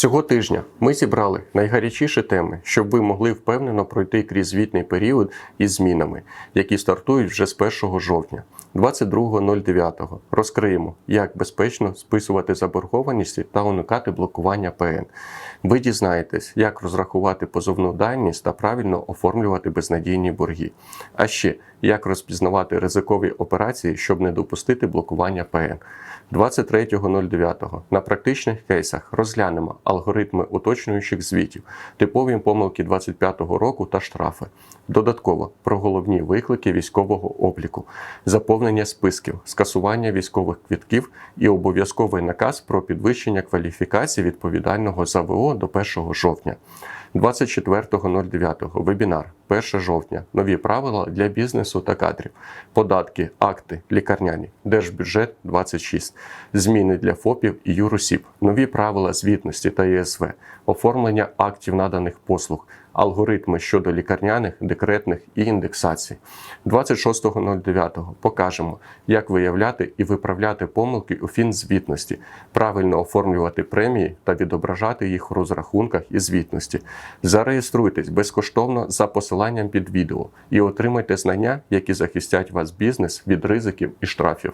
Цього тижня ми зібрали найгарячіші теми, щоб ви могли впевнено пройти крізь звітний період із змінами, які стартують вже з 1 жовтня. 22.09 розкриємо, як безпечно списувати заборгованості та уникати блокування ПН. Ви дізнаєтесь, як розрахувати позовну дальність та правильно оформлювати безнадійні борги. А ще як розпізнавати ризикові операції, щоб не допустити блокування ПН. 23.09 на практичних кейсах розглянемо алгоритми уточнюючих звітів, типові помилки 25-го року та штрафи. Додатково про головні виклики військового обліку, заповнення списків, скасування військових квітків і обов'язковий наказ про підвищення кваліфікації відповідального за ВО до 1 жовтня. 24.09 вебінар. 1 жовтня. Нові правила для бізнесу та кадрів. Податки, акти, лікарняні, держбюджет 26, зміни для ФОПів і юросіб, нові правила звітності та ЄСВ, оформлення актів наданих послуг, алгоритми щодо лікарняних, декретних і індексацій. 26.09 покажемо, як виявляти і виправляти помилки у фінзвітності, правильно оформлювати премії та відображати їх у розрахунках і звітності. Зареєструйтесь безкоштовно за посиланням під відео і отримайте знання, які захистять вас бізнес від ризиків і штрафів.